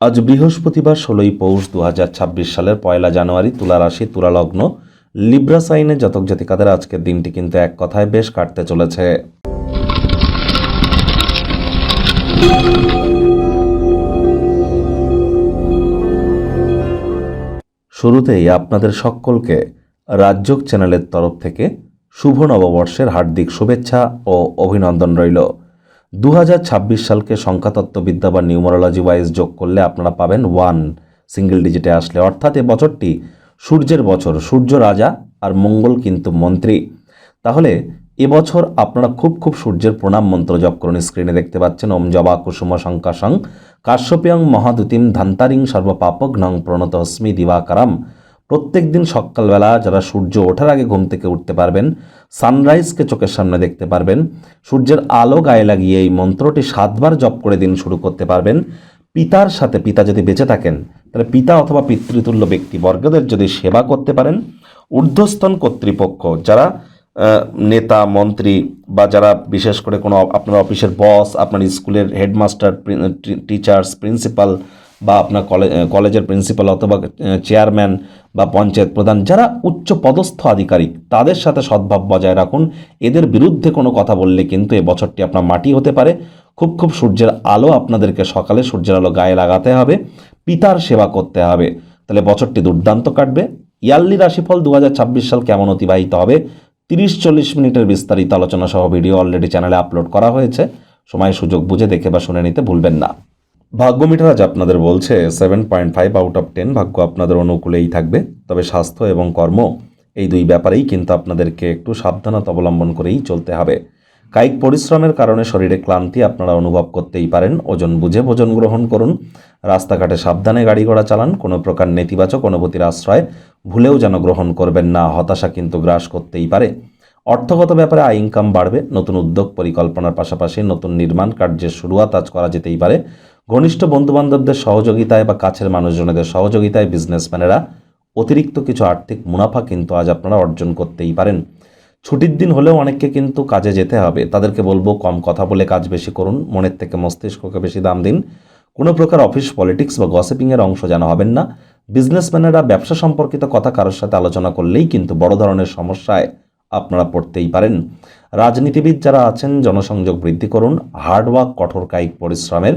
আজ বৃহস্পতিবার ষোলোই পৌষ দু হাজার ছাব্বিশ সালের পয়লা জানুয়ারি তুলা রাশি, তুলা লগ্ন, লিব্রা সাইনে জাতক জাতিকাদের আজকের দিনটি কিন্তু এক কথায় বেশ কাটতে চলেছে। শুরুতেই আপনাদের সকলকে রাজ্যক চ্যানেলের তরফ থেকে শুভ নববর্ষের হার্দিক শুভেচ্ছা ও অভিনন্দন রইল। দু হাজার ছাব্বিশ সালকে সংখ্যাতত্ত্ববিদ্যা বা নিউমারোলজি ওয়াইজ যোগ করলে আপনারা পাবেন ওয়ান সিঙ্গেল ডিজিটে আসলে। অর্থাৎ এ বছরটি সূর্যের বছর, সূর্য রাজা আর মঙ্গল কিন্তু মন্ত্রী। তাহলে এবছর আপনারা খুব খুব সূর্যের প্রণাম মন্ত্র জপ করুন। স্ক্রিনে দেখতে পাচ্ছেন, ওম জবা কুসুম শঙ্কাশং, কাশ্যপ্যং মহাদুতিম ধান্তারিং সর্বপাপঘ্নং প্রণত অস্মি দিবাকারাম। প্রত্যেক দিন সকালবেলা যারা সূর্য ওঠার আগে ঘুম থেকে উঠতে পারবেন সানরাইজকে চোখের সামনে দেখতে পারবেন, সূর্যের আলো গায়ে লাগিয়ে এই মন্ত্রটি সাতবার জপ করে দিন শুরু করতে পারবেন। পিতার সাথে পিতা যদি বেঁচে থাকেন, তাহলে পিতা অথবা পিতৃতুল্য ব্যক্তিবর্গদের যদি সেবা করতে পারেন। ঊর্ধ্বস্তন কর্তৃপক্ষ যারা নেতা, মন্ত্রী বা যারা বিশেষ করে কোনো আপনার অফিসের বস আপনার স্কুলের হেডমাস্টার টিচার্স প্রিন্সিপাল বা আপনার কলেজ কলেজের প্রিন্সিপাল অথবা চেয়ারম্যান বা পঞ্চায়েত প্রধান, যারা উচ্চ পদস্থ আধিকারিক, তাদের সাথে সদ্ভাব বজায় রাখুন। এদের বিরুদ্ধে কোনো কথা বললে কিন্তু এ বছরটি আপনার মাটি হতে পারে। খুব খুব সূর্যের আলো আপনাদেরকে সকালে সূর্যের আলো গায়ে লাগাতে হবে, পিতার সেবা করতে হবে। তাহলে বছরটি দুর্দান্ত কাটবে। ইয়ারলি রাশিফল দু হাজার ছাব্বিশ সাল কেমন অতিবাহিত হবে? তিরিশ, চল্লিশ মিনিটের বিস্তারিত আলোচনা সহ ভিডিও অলরেডি চ্যানেলে আপলোড করা হয়েছে। সময়, সুযোগ বুঝে দেখে বা শুনে নিতে ভুলবেন না। ভাগ্য মিটার আজ আপনাদের বলছে seven point five out of ten ভাগ্য আপনাদের অনুকূলেই থাকবে। তবে স্বাস্থ্য এবং কর্ম এই দুই ব্যাপারেই কিন্তু আপনাদেরকে একটু সাবধানতা অবলম্বন করেই চলতে হবে। কায়িক পরিশ্রমের কারণে শরীরে ক্লান্তি আপনারা অনুভব করতেই পারেন। ওজন বুঝে ভোজন গ্রহণ করুন। রাস্তাঘাটে সাবধানে গাড়ি ঘোড়া চালান। কোনো প্রকার নেতিবাচক অনুভূতির আশ্রয় ভুলেও যেন গ্রহণ করবেন না। হতাশা কিন্তু গ্রাস করতেই পারে। অর্থগত ব্যাপারে আয় ইনকাম বাড়বে। নতুন উদ্যোগ পরিকল্পনার পাশাপাশি নতুন নির্মাণ কার্যের শুরুয়াত আজ করা যেতেই পারে। ঘনিষ্ঠ বন্ধুবান্ধবদের সহযোগিতায় বা কাছের মানুষজনেদের সহযোগিতায় বিজনেসম্যানেরা অতিরিক্ত কিছু আর্থিক মুনাফা কিন্তু আজ আপনারা অর্জন করতেই পারেন। ছুটির দিন হলেও অনেককে কিন্তু কাজে যেতে হবে। তাদেরকে বলব, কম কথা বলে কাজ বেশি করুন, মনের থেকে মস্তিষ্ককে বেশি দাম দিন। কোনো প্রকার অফিস পলিটিক্স বা গসিপিংয়ের অংশ যেন হবেন না। বিজনেসম্যানেরা ব্যবসা সম্পর্কিত কথা কারোর সাথে আলোচনা করলেই কিন্তু বড় ধরনের সমস্যায় আপনারা পড়তেই পারেন। রাজনীতিবিদ যারা আছেন, জনসংযোগ বৃদ্ধি করুন হার্ডওয়ার্ক কঠোর কায়িক পরিশ্রমের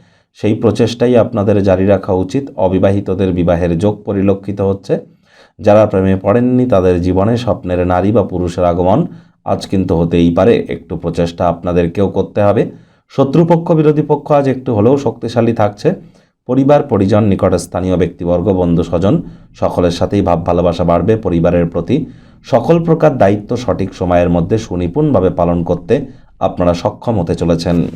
সেই প্রচেষ্টাই আপনাদের জারি রাখা উচিত। অবিবাহিতদের বিবাহের যোগ পরিলক্ষিত হচ্ছে। যারা প্রেমে পড়েননি, তাদের জীবনে স্বপ্নের নারী বা পুরুষের আগমন আজ কিন্তু হতেই পারে। একটু প্রচেষ্টা আপনাদেরকেও করতে হবে। শত্রুপক্ষ, বিরোধী পক্ষ আজ একটু হলেও শক্তিশালী থাকছে। পরিবার, পরিজন, নিকট স্থানীয় ব্যক্তিবর্গ, বন্ধু, স্বজন, সকলের সাথেই ভাব, ভালোবাসা বাড়বে পরিবারের প্রতি। সকল প্রকার দায়িত্ব সঠিক সময়ের মধ্যে সুনিপুণভাবে পালন করতে আপনারা সক্ষম হতে চলেছেন।